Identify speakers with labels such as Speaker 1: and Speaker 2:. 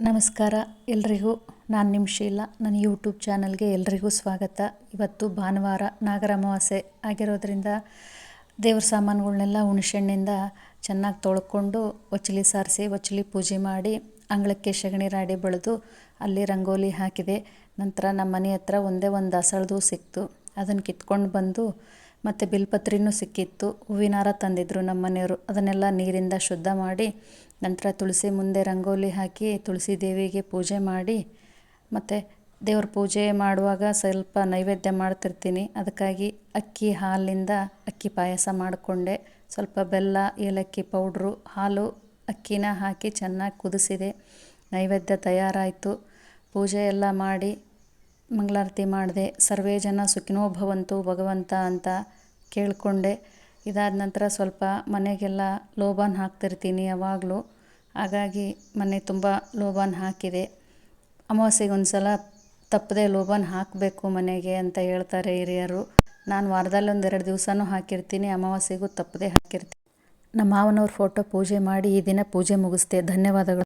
Speaker 1: ನಮಸ್ಕಾರ ಎಲ್ರಿಗೂ. ನಾನು ನಿಮ್ಮ ಶೀಲಾ. ನನ್ನ ಯೂಟ್ಯೂಬ್ ಚಾನಲ್ಗೆ ಎಲ್ರಿಗೂ ಸ್ವಾಗತ. ಇವತ್ತು ಭಾನುವಾರ ನಾಗರ ಅಮಾವಾಸ್ಯೆ ಆಗಿರೋದ್ರಿಂದ ದೇವ್ರ ಸಾಮಾನುಗಳನ್ನೆಲ್ಲ ಹುಣಸೆಹಣ್ಣಿಂದ ಚೆನ್ನಾಗಿ ತೊಳ್ಕೊಂಡು ಒಚ್ಚಲಿ ಸಾರಿಸಿ, ಒಚ್ಚಲಿ ಪೂಜೆ ಮಾಡಿ ಅಂಗಳಕ್ಕೆ ಸಗಣಿ ರಾಡಿ ಬೆಳೆದು ಅಲ್ಲಿ ರಂಗೋಲಿ ಹಾಕಿದೆ. ನಂತರ ನಮ್ಮ ಮನೆ ಹತ್ರ ಒಂದೇ ಒಂದು ಅಸಳದು ಸಿಕ್ತು. ಅದನ್ನು ಕಿತ್ಕೊಂಡು ಬಂದು ಮತ್ತು ಬಿಲ್ಪತ್ರಿನೂ ಸಿಕ್ಕಿತ್ತು. ಹೂವಿನಾರ ತಂದಿದ್ದರು ನಮ್ಮ ಮನೆಯವರು ಅದನ್ನೆಲ್ಲ ನೀರಿಂದ ಶುದ್ಧ ಮಾಡಿ, ನಂತರ ತುಳಸಿ ಮುಂದೆ ರಂಗೋಲಿ ಹಾಕಿ ತುಳಸಿ ದೇವಿಗೆ ಪೂಜೆ ಮಾಡಿ, ಮತ್ತು ದೇವ್ರ ಪೂಜೆ ಮಾಡುವಾಗ ಸ್ವಲ್ಪ ನೈವೇದ್ಯ ಮಾಡ್ತಿರ್ತೀನಿ. ಅದಕ್ಕಾಗಿ ಅಕ್ಕಿ ಹಾಲಿಂದ ಅಕ್ಕಿ ಪಾಯಸ ಮಾಡಿಕೊಂಡೆ. ಸ್ವಲ್ಪ ಬೆಲ್ಲ, ಏಲಕ್ಕಿ ಪೌಡ್ರು, ಹಾಲು ಅಕ್ಕಿನ ಹಾಕಿ ಚೆನ್ನಾಗಿ ಕುದಿಸಿದೆ. ನೈವೇದ್ಯ ತಯಾರಾಯಿತು. ಪೂಜೆ ಎಲ್ಲ ಮಾಡಿ ಮಂಗಳಾರತಿ ಮಾಡಿದೆ. ಸರ್ವೇ ಜನ ಸುಖಿನೋ ಭವಂತು ಭಗವಂತ ಅಂತ ಕೇಳಿಕೊಂಡೆ. ಇದಾದ ನಂತರ ಸ್ವಲ್ಪ ಮನೆಗೆಲ್ಲ ಲೋಬಾನ್ ಹಾಕ್ತಿರ್ತೀನಿ ಯಾವಾಗಲೂ. ಹಾಗಾಗಿ ಮನೆ ತುಂಬ ಲೋಬಾನ್ ಹಾಕಿದೆ. ಅಮಾವಾಸ್ಯೆಗೆ ಒಂದು ಸಲ ತಪ್ಪದೆ ಲೋಬಾನ್ ಹಾಕಬೇಕು ಮನೆಗೆ ಅಂತ ಹೇಳ್ತಾರೆ ಹಿರಿಯರು. ನಾನು ವಾರದಲ್ಲಿ ಒಂದು ಎರಡು ದಿವಸನೂ ಹಾಕಿರ್ತೀನಿ, ಅಮಾವಾಸ್ಯೆಗೂ ತಪ್ಪದೆ ಹಾಕಿರ್ತೀನಿ. ನಮ್ಮ ಮಾವನವ್ರ ಫೋಟೋ ಪೂಜೆ ಮಾಡಿ ಈ ದಿನ ಪೂಜೆ ಮುಗಿಸ್ತೆ ಧನ್ಯವಾದಗಳು.